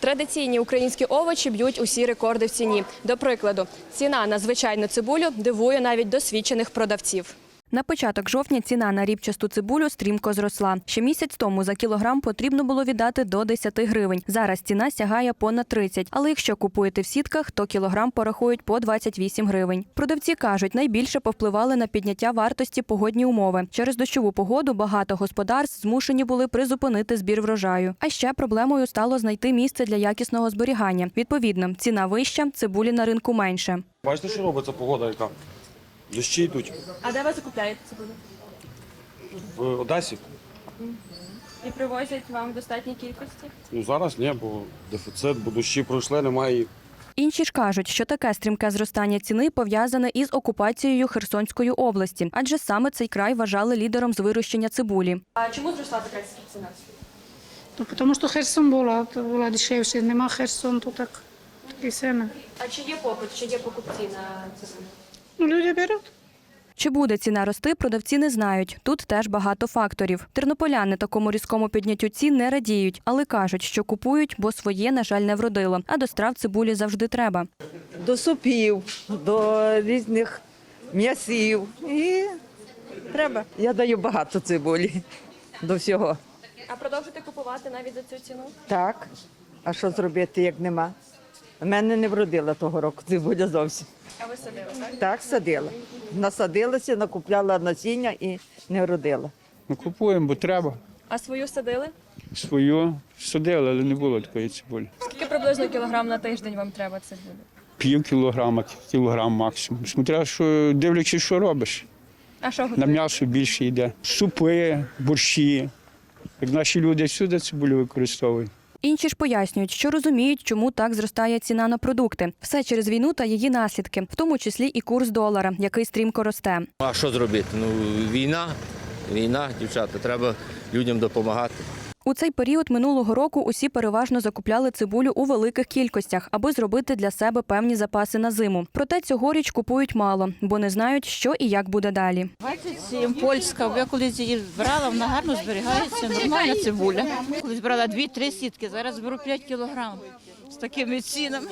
Традиційні українські овочі б'ють усі рекорди в ціні. До прикладу, ціна на звичайну цибулю дивує навіть досвідчених продавців. На початок жовтня ціна на рібчасту цибулю стрімко зросла. Ще місяць тому за кілограм потрібно було віддати до 10 гривень. Зараз ціна сягає понад 30. Але якщо купуєте в сітках, то кілограм порахують по 28 гривень. Продавці кажуть, найбільше повпливали на підняття вартості погодні умови. Через дощову погоду багато господарств змушені були призупинити збір врожаю. А ще проблемою стало знайти місце для якісного зберігання. Відповідно, ціна вища, цибулі на ринку менше. Бачите, що робиться погода яка? Дощі йдуть А де ви закупляєте цибулю? в Одесі. І привозять вам в достатній кількості? Ну зараз ні, бо дефіцит, бо дощі пройшли, немає. Інші ж кажуть, що таке стрімке зростання ціни пов'язане із окупацією Херсонської області, адже саме цей край вважали лідером з вирощення цибулі. А чому зросла така ціна? Ну, тому що Херсон була, то була дешевше. Нема Херсон, то так такі ціни. А чи є попит, чи є покупці на цибулю? Ну, люди беруть. Чи буде ціна рости, продавці не знають. Тут теж багато факторів. Тернополяни такому різкому підняттю цін не радіють, але кажуть, що купують, бо своє, на жаль, не вродило. А до страв цибулі завжди треба. до супів, до різних м'ясів. І треба. Я даю багато цибулі до всього. А продовжити купувати навіть за цю ціну? Так. А що зробити, як нема? Мене не вродила того року цибуля зовсім. А ви садили, так? Так, садила. Насадилася, накупляла насіння і не вродила. Ну, купуємо, бо треба. А свою садили? Свою садили, але не було такої цибулі. Скільки приблизно кілограм на тиждень вам треба цибулі? Пів кілограма, кілограм максимум. Смотря, що дивлячись, що робиш. А що На м'ясо більше йде. Супи, борщі. Як наші люди всюди цибулю використовують. Інші ж пояснюють, що розуміють, чому так зростає ціна на продукти. Все через війну та її наслідки, в тому числі і курс долара, який стрімко росте. А що зробити? Ну, війна, війна, дівчата, треба людям допомагати. У цей період минулого року усі переважно закупляли цибулю у великих кількостях, аби зробити для себе певні запаси на зиму. Проте цьогоріч купують мало, бо не знають, що і як буде далі. 27, польська. Я колись її брала, вона гарно зберігається, нормальна цибуля. Колись брала 2-3 сітки, зараз беру 5 кілограм з такими цінами.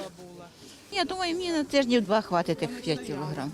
Я думаю, мені на тижнів два хватить тих 5 кілограм.